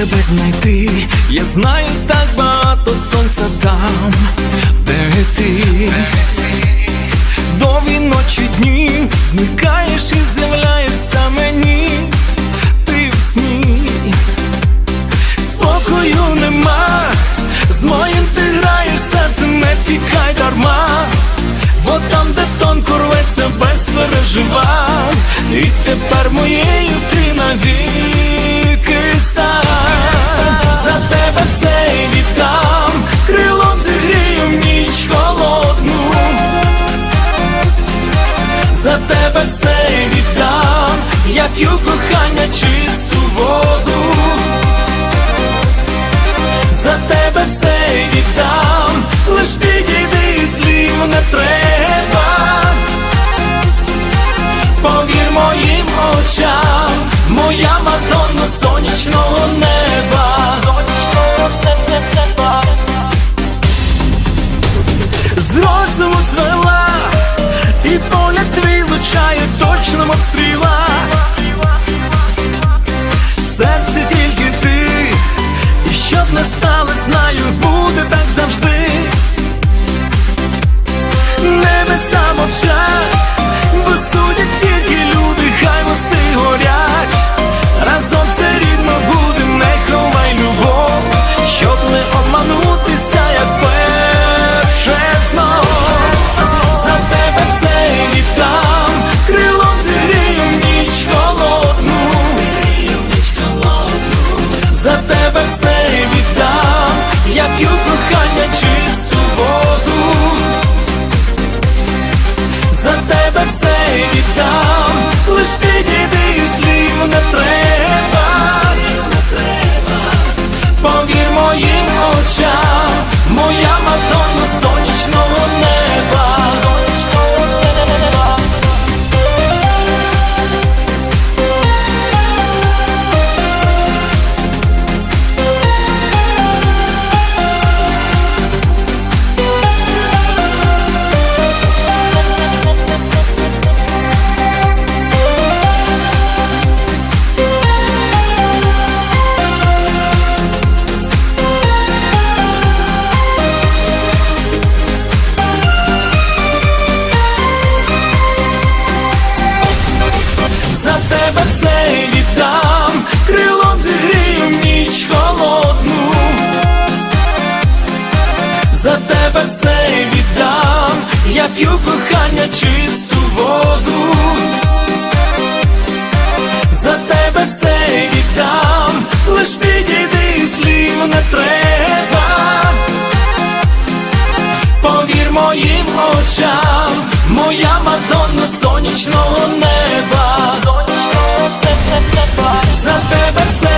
тебе знайти. Я знаю так багато сонця там, де ти. Довгі ночі дні зникаєш і з'являєшся мені. Ти в сні. Спокою нема, з моїм ти граєш, серце не втікай дарма, бо там, де тонко рветься без переживань, і тепер моєю ти навіки тебе все віддам, я п'ю кохання, чисту воду, за тебе все віддам, лиш підійди слів не треба, повір моїм очам, моя мадонна сонячного неба, сонячного неба, за тебе все.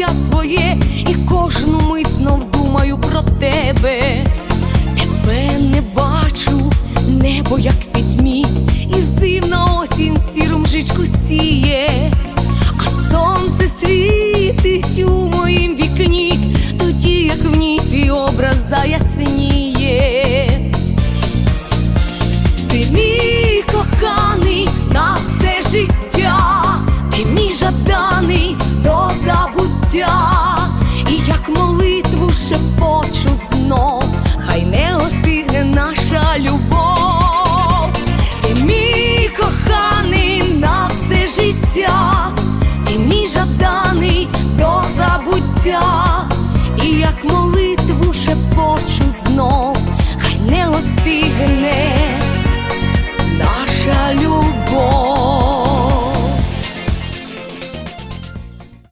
життя своє, і кожну мить знов думаю про тебе, тебе не бачу, небо як в пітьмі, і зим на осінь сіром жичку сіє, а сонце світить у моїм вікні, тоді, як в ній твій образ заясніє. Ти мій коханий на все життя, ти мій жаданий. 家。